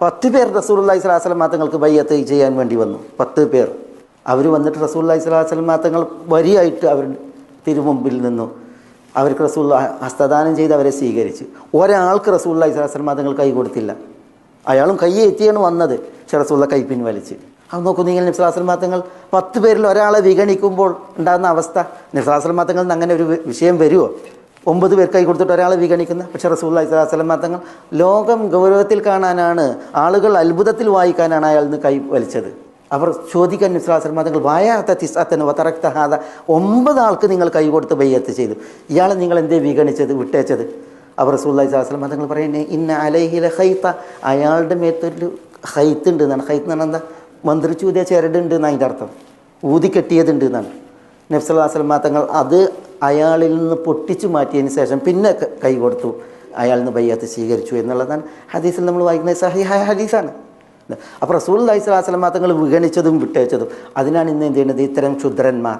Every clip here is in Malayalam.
പത്ത് പേർ റസൂലുള്ളാഹി സ്വലാഹു വസ്ലം മാത്തങ്ങൾക്ക് ബയ്യത്ത് ചെയ്യാൻ വേണ്ടി വന്നു. പത്ത് പേർ. അവർ വന്നിട്ട് റസൂലുള്ളാഹി സ്വലാഹു വസ്ലം മാത്തങ്ങൾ വരിയായിട്ട് അവർ തിരുമുമ്പിൽ നിന്നു. അവർക്ക് റസൂൽ ഹസ്തദാനം ചെയ്ത് അവരെ സ്വീകരിച്ചു. ഒരാൾക്ക് റസൂലുള്ളാഹി സ്വലാഹു വസ്ലം മാത്തങ്ങൾ കൈ കൊടുത്തില്ല. അയാളും കൈ എത്തിയാണ് വന്നത്. പക്ഷെ റസൂള്ള കൈ പിൻവലിച്ച്. അത് നോക്കൂ നിങ്ങൾ നിസ്ലാസ്ലം മാത്തങ്ങൾ പത്ത് പേരിൽ ഒരാളെ വിഗണിക്കുമ്പോൾ ഉണ്ടാകുന്ന അവസ്ഥ. നിസ്ലാസ്ലം മാത്തങ്ങളിൽ നിന്ന് അങ്ങനെ ഒരു വിഷയം വരുമോ ഒമ്പത് പേർ കൈ കൊടുത്തിട്ട് ഒരാളെ വിഗണിക്കുന്ന. പക്ഷേ റസൂള്ള ഇസ്ലാസ്ലം തങ്ങൾ ലോകം ഗൗരവത്തിൽ കാണാനാണ് ആളുകൾ അത്ഭുതത്തിൽ വായിക്കാനാണ് അയാൾ നിന്ന് കൈ വലിച്ചത്. അവർ ചോദിക്കാൻ നിസ്ലാസ്ലം തങ്ങൾ വായാത്ത തിസ്അത്തന് വതറക്ത ഹാദ? ഒമ്പത് ആൾക്ക് നിങ്ങൾ കൈ കൊടുത്ത് ബയ്യത്ത് ചെയ്തു. ഇയാളെ നിങ്ങൾ എന്തേ വിഗണിച്ചത് വിട്ടേച്ചത് അവർ റസൂല്ലായി സ്വലാസ്ലം തങ്ങൾ പറയുന്നത് ഇന്ന അലഹിലെ ഹൈത്ത അയാളുടെ മേത്തൊരു ഹൈത്ത് ഉണ്ട് എന്നാണ്. ഹൈത്ത് എന്ന് പറഞ്ഞാൽ എന്താ? മന്ത്രിച്ചൂതിയ ചരടുണ്ട് എന്നാണ് അതിന്റെ അർത്ഥം. ഊതിക്കെട്ടിയതുണ്ട് എന്നാണ്. നബ്സല്ലാസ്ലം തങ്ങൾ അത് അയാളിൽ നിന്ന് പൊട്ടിച്ചു മാറ്റിയതിന് ശേഷം പിന്നെ ക- കൊടുത്തു. അയാളിൽ നിന്ന് ബയ്യത്ത് സ്വീകരിച്ചു എന്നുള്ളതാണ് ഹദീസിൽ നമ്മൾ വായിക്കുന്ന സഹിഹായ ഹദീസാണ്. അപ്പോൾ റസൂൽ അലൈഹി മാത്രങ്ങൾ വിഗണിച്ചതും വിട്ടേച്ചതും അതിനാണ് ഇന്ന് എന്ത് ചെയ്യുന്നത്? ഇത്തരം ക്ഷുദ്രന്മാർ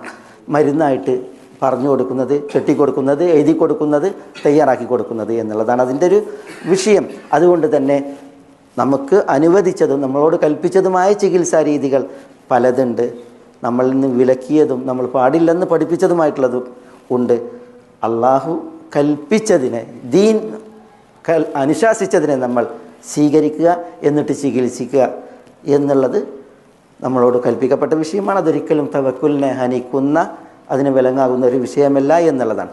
മരുന്നായിട്ട് പറഞ്ഞു കൊടുക്കുന്നത് കെട്ടിക്കൊടുക്കുന്നത് എഴുതി കൊടുക്കുന്നത് തയ്യാറാക്കി കൊടുക്കുന്നത് എന്നുള്ളതാണ് അതിന്റെ ഒരു വിഷയം. അതുകൊണ്ട് തന്നെ നമുക്ക് അനുവദിച്ചതും നമ്മളോട് കൽപ്പിച്ചതുമായ ചികിത്സാ രീതികൾ പലതുണ്ട്. നമ്മളിൽ നിന്ന് വിലക്കിയതും നമ്മൾ പാടില്ലെന്ന് പഠിപ്പിച്ചതുമായിട്ടുള്ളതും ഉണ്ട്. അള്ളാഹു കൽപ്പിച്ചതിനെ ദീൻ അനുശാസിച്ചതിനെ നമ്മൾ സ്വീകരിക്കുക എന്നിട്ട് ചികിത്സിക്കുക എന്നുള്ളത് നമ്മളോട് കൽപ്പിക്കപ്പെട്ട വിഷയമാണ്. അതൊരിക്കലും തവക്കുലിനെ ഹനിക്കുന്ന അതിന് വിലങ്ങാകുന്ന ഒരു വിഷയമല്ല എന്നുള്ളതാണ്.